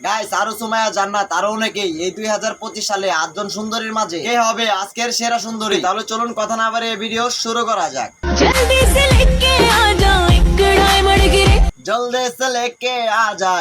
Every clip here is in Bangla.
গাইস আরও সুমায়া জান্নাত আরও অনেকেই এই দুই হাজার পঁচিশ সালে আটজন সুন্দরীর মাঝে কে হবে? আজকের সেরা সুন্দরী। তাহলে চলুন কথা না বারে ভিডিও শুরু করা যাক। জলদি সে লেকে আ যা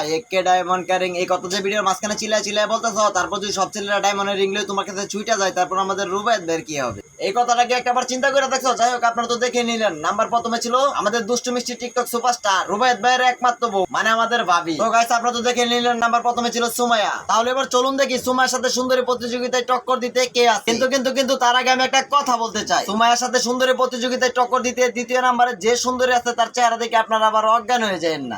ডায়মন্ড ক্যারিং এই কত যে ভিডিওর মাঝখানে চিলায় চিলায় বলতেছ তারপর যদি সব ছেলেরা ডায়মন্ডের রিং তোমার কাছে ছুইটা যায় তারপর আমাদের রুবায়ত বের কি হবে? এই কথাটাকে একবার চিন্তা করে দেখছ? যাই হোক, আপনারা তো দেখে নিলেন। নাম্বার প্রথমে ছিল আমাদের দুষ্টু, মিষ্টি টিকটক সুপারস্টার রুবায়ত ভাইয়ের একমাত্র বউ মানে আমাদের ভাবি। তো গাইস আপনারা তো দেখে নিলেন, নাম্বার প্রথমে ছিল সুমায়া তাহলে এবার চলুন দেখি সুমায়ার সাথে সুন্দরী প্রতিযোগিতায় টক্কর দিতে কে আছে। কিন্তু কিন্তু কিন্তু তার আগে আমি একটা কথা বলতে চাই। সুমায়ার সাথে সুন্দরী প্রতিযোগিতায় টক্কর দিতে দ্বিতীয় নাম্বারে যে সুন্দরী আছে, তার চেহারা দেখে আপনারা আবার অজ্ঞান হয়ে যায় না।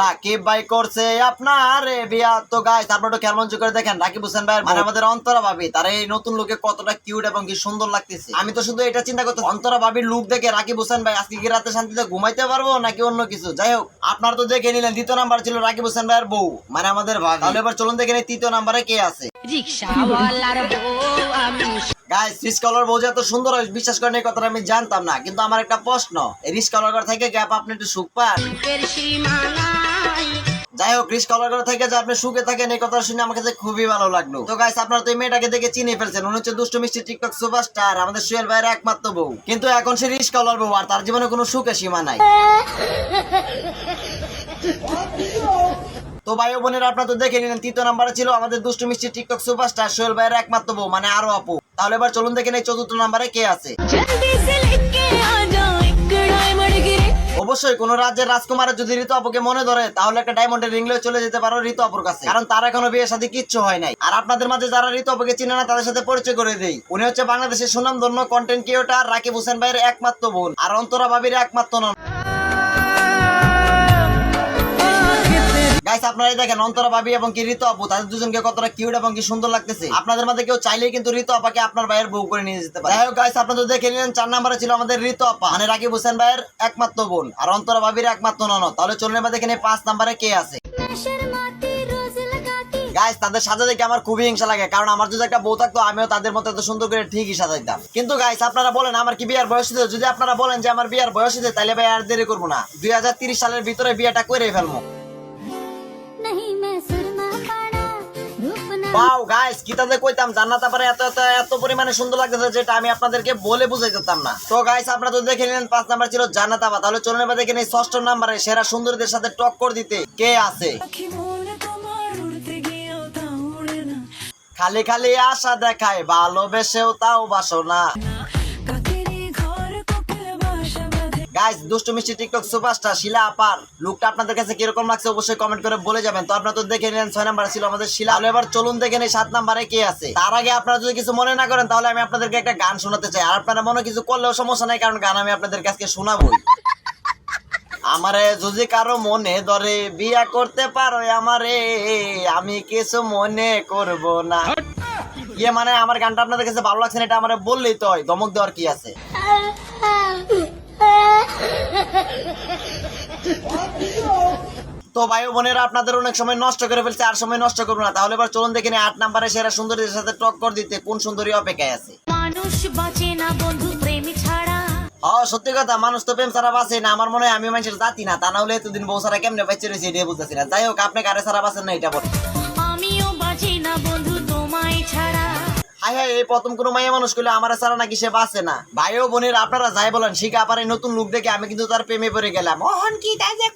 রাকিব ভাই করছে আপনার বিয়া। তো গাইস তারপর একটু খেয়াল মঞ্চ করে দেখেন রাকিব হোসেন ভাই আর মানে আমাদের অন্তরা ভাবি তার এই নতুন লোকে কতটা কিউট এবং কি সুন্দর লাগতেছে। আমি তো শুধু এটা চিন্তা করতে অন্তরা ভাবির লুক দেখে রাকিব হোসেন ভাই আজকে কি রাতে শান্তিতে ঘুমাইতে পারব নাকি অন্য কিছু? যাই হোক আপনারা তো দেখে নিলেন দ্বিতীয় নাম্বার ছিল রাকিব হোসেন ভাইয়ের বউ মানে আমাদের ভাবি। তাহলে এবার চলুন দেখে নিই তৃতীয় নাম্বারে কে আছে। রিক্সাওয়ালার বউ আমি গাইস রিস এত সুন্দর হয় বিশ্বাস করেন কথাটা আমি জানতাম না কিন্তু আমার একটা প্রশ্ন রিস থেকে গ্যাপ আপনি একটু সুখ পান? সীমানাই যাই হোক রিস কলার করে থেকে যে আপনি সুখে থাকেন, এই কথা শুনে আমার খুবই ভালো লাগল। তো গাইস আপনারা তো এই মেয়েটাকে দেখে চিনে ফেলছেন। উনি হচ্ছে দুষ্ট, মিষ্টি টিকটক সুপারস্টার আমাদের সুয়েল ভাইয়ের একমাত্র বউ। কিন্তু এখন সে রিস কলার বউ, আর তার জীবনে কোনো সুখে সীমা নাই। তো ভাই বোনেরা, আপনারা তো দেখে নিলেন, তৃতীয় নাম্বারে ছিল আমাদের দুষ্টু, মিষ্টি টিকটক সুপারস্টার সোহেল ভাইয়ের একমাত্র বউ মানে আরও আপু। তাহলে এবার চলুন দেখে নেই চতুর্থ নাম্বারে কে আছে। অবশ্যই কোন রাজ্যের রাজকুমারের যদি ঋতু আপুকে মনে ধরে, তাহলে একটা ডায়মন্ডের রিংলে চলে যেতে পারো ঋতু আপুর কাছে। কারণ তার এখনও বিয়ের সাথে কিচ্ছু হয় নাই। আর আপনাদের মাঝে যারা ঋতু আপুকে চিনে না, তাদের সাথে পরিচয় করে দেই। উনি হচ্ছে বাংলাদেশের সুনামধন্য কন্টেন্ট ক্রিয়েটার রাকিব হোসেন ভাইয়ের একমাত্র বোন। আর অন্তরা ভাবির একমাত্র নন গাইস আপনারাই দেখেন অন্তরা ভাবি এবং কি ঋতু আপু তাদের দুজনকে কতটা কিউট এবং কি সুন্দর লাগতেছে। আপনাদের মধ্যে কেউ চাইলেই কিন্তু ঋতু আপাকে আপনার ভাইয়ের বউ করে নিয়ে যেতে পারে। গাইস আপনারা দেখে নিলেন চার নম্বরে ছিল আমাদের ঋতু আপা মানে রাকিব হোসেন ভাইয়ের একমাত্র বোন আর অন্তরা ভাবির একমাত্র নন তাহলে চলুন এবার দেখে নিই পাঁচ নম্বরে কে আছে। গাইস তাদের সাজা দেখে আমার খুবই হিংসা লাগে কারণ আমার যদি একটা বউ থাকতো আমিও তাদের মতো এত সুন্দর করে ঠিকই সাজাইতাম। কিন্তু গাইস আপনারা বলেন আমার কি বিয়ার বয়স যদি আপনারা বলেন যে আমার বিয়ার বয়স তাহলে ভাই আর দেরি করব না। দুই সালের ভিতরে বিয়েটা করে ফেলব। পাও গাইস কিতাতে কইতাম জান্নাত এত এত এত পরিমাণে সুন্দর যেটা আমি আপনাদেরকে বলে না। তো গাইস আপনারা তো দেখে নিলেন পাঁচ নাম্বার তাহলে ষষ্ঠ সেরা সুন্দরীদের সাথে টক্কর দিতে কে আছে? খালি খালি আশা দেখায় ভালোবেসেও তাও বাসনা। গাইস দুষ্টু মিষ্টি টিকটক সুপারস্টার শিলা আপার। লুকটা আপনাদের কাছে কীরকম লাগছে অবশ্যই কমেন্ট করে বলে যাবেন। তো আপনারা তো দেখে নিলেন ছয় নাম্বার ছিল আমাদের শিলা। এবার চলুন দেখে নেই সাত নাম্বারে কে আছে। তার আগে আপনারা যদি কিছু মনে না করেন, তাহলে আমি আপনাদেরকে একটা গান শোনাতে চাই। আর আপনারা মনে কিছু করলেও সমস্যা নাই, কারণ গান আমি আপনাদের কাছে শোনাবই। আমারে যদি কারও মনে ধরে বিয়া করতে পারো আমারে, আমি কিছু মনে করব না। ইয়ে মানে আমার গানটা আপনাদের কাছে ভালো লাগছে না, এটা আমার বললেই তো হয়। দমক দেওয়ার কি আছে? তো ভাই বোনেরা আপনাদের অনেক সময় নষ্ট করে ফেলছে আর সময় নষ্ট করব না। তাহলে এবার চলুন দেখে আট নাম্বারে সেরা সুন্দরীদের সাথে টক্কর দিতে কোন সুন্দরী অপেক্ষায় আছে। মানুষ বাঁচে না বন্ধু প্রেম ছাড়া। ও সত্যি কথা মানুষ তো প্রেম ছাড়া বাঁচে না। আমার মনে হয় আমি মানুষের জাতি না তা না হলে এতদিন বউ ছাড়া কেমনে বাচ্চা রয়েছে এটা বুঝতেছি না। যাই হোক আপনি কারে ছাড়া বাঁচেন না এটা বল হাই হাই এই প্রথম কোনো মানুষ করলে আমার ছাড়া নাকি সে বাঁচে না। ভাই ও বোনের, আপনারা যাই বলেন নতুন লুক দেখে আমি কিন্তু তার প্রেমে পড়ে গেলাম। কি তাই যে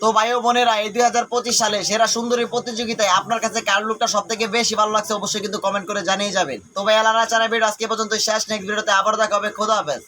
তো ভাই ও বোনেরা, এই দুই হাজার পঁচিশ সালে সেরা সুন্দরী প্রতিযোগিতায় আপনার কাছে কার লুকটা সব থেকে বেশি ভালো লাগছে অবশ্যই কিন্তু কমেন্ট করে জানিয়ে যাবেন। তো ভাই, আল্লাহ চারা ভিডিও আজকে পর্যন্ত শেষ নেক্সট ভিডিওতে আবার দেখা হবে, খোদা হাফেজ।